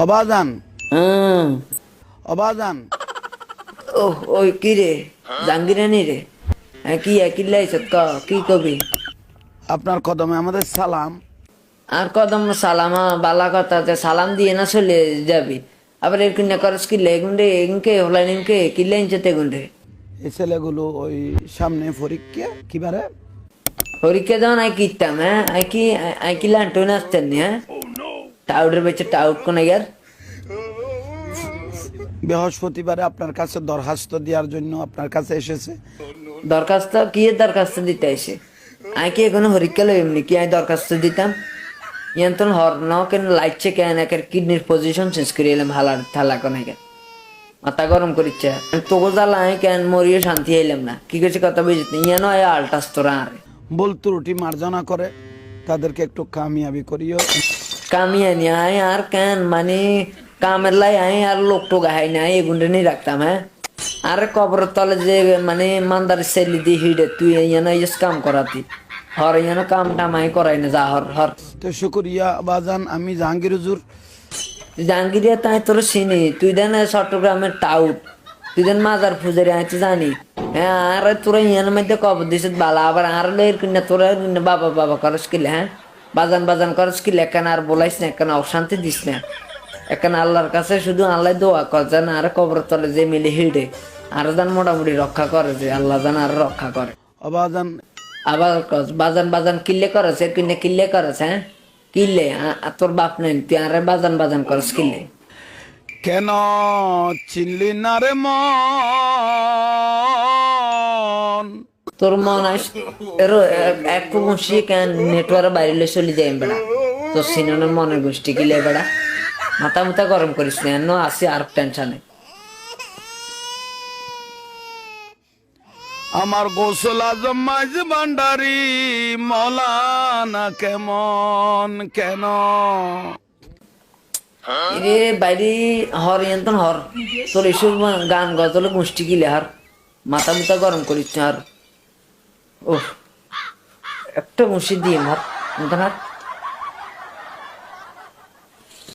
অবাজান হুম অবাজান ও ওই কি রে? জাঙ্গিরানি রে? হ্যাঁ কি একই লাইছ ক কি কবি? আপনার কদমে আমাদের সালাম। আর কদম সালামা বালা কথা যে সালাম দিয়ে না চলে যাবি। আবার এর কিনা করস কি কিলে এগুন্ডে এগুনকে হলাই নিমকে কিলে ইনচতে গুন্ডে এই ছেলেগুলো ওই সামনে পরীক্ষা কিবারে পরীক্ষা দেওয়া নাই কিতাম হ্যাঁ? আই কি আই কি লান্টু নাচতেন নি হ্যাঁ? টাউটের বেচে টাউট কোনে গের? বৃহস্পতিবারে আপনার কাছে দরখাস্ত দেওয়ার জন্য আপনার কাছে এসেছে। দরখাস্ত? কি এর দরখাস্ত দিতে আইসে আই কি এখনও পরীক্ষা লই এমনি কি আই দরখাস্ত দিতাম? ইয়ান তো হর ন কেন লাইটছে কেন একের কিডনির পজিশন চেঞ্জ করে এলাম হালার থালা কোনে গের। মাথা গরম করিচ্ছে। তোকে জ্বালা আই কেন মরিয়ে শান্তি আইলাম না। কি করছে কথা বুঝতে ইয়ানো আয় আলটাস তোরা আরে। বল ত্রুটি মার্জনা করে তাদেরকে একটু কামিয়াবি করিও। কামিয়ানি আয় আর কেন মানে কামের লাই আয় আর লোক টোক আয় না এগুন্ডে নিয়ে রাখতাম হ্যাঁ আরে কবর তলে যে মানে মান্দার সেলি দি হিডে তুই ইয়ান ইস কাম করাতি হর ইয়ান কাম টাম আই করাই না যা হর হর তো শুক্রিয়া বাজান আমি জাহাঙ্গীর হুজুর জাহাঙ্গীরিয়া তাই তোর চিনি তুই দেন চট্টগ্রামের টাউট তুই দেন মাজার ফুজারি আইতে জানি হ্যাঁ আর তোরা ইয়ান মধ্যে কবর দিছিস বালা আবার আর লের কিনা তোরা বাবা বাবা করস কিলে হ্যাঁ বাজান বাজান করস কিলে এখানে আর বলাইস না এখানে অশান্তি দিস না। এখানে আল্লাহর কাছে শুধু আল্লাহ দোয়া কর যেন আর কবর তলে যে মিলে হিড়ে আর যেন মোটামুটি রক্ষা করে যে আল্লাহ যেন আর রক্ষা করে। অবাজান। আবার কস বাজান বাজান কিল্লে করস এর কিনে কিল্লে করস হ্যাঁ? কিল্লে তোর বাপ নেই তুই আর বাজান বাজান করস কিল্লে। কেন চিনলি না রে মন? তোর মন আস এর এক- কেন নেটওয়ার্ক বাইরে চলে যাই বেড়া। তোর সিনেমার মনের গোষ্ঠী কিলে বেড়া? মাথা মুথা গরম করিস না আসি আর টেনশনে আমার গোসল আজম মাঝ ভান্ডারি মলানা কেমন কেন? রে বাইরে হর ইয়ান্তন হর। তোর এসব গান গজলে গোষ্ঠী গিলে হার? মাথা মুথা গরম করিস না আর ও একটা মুশি দিয়ে মার হার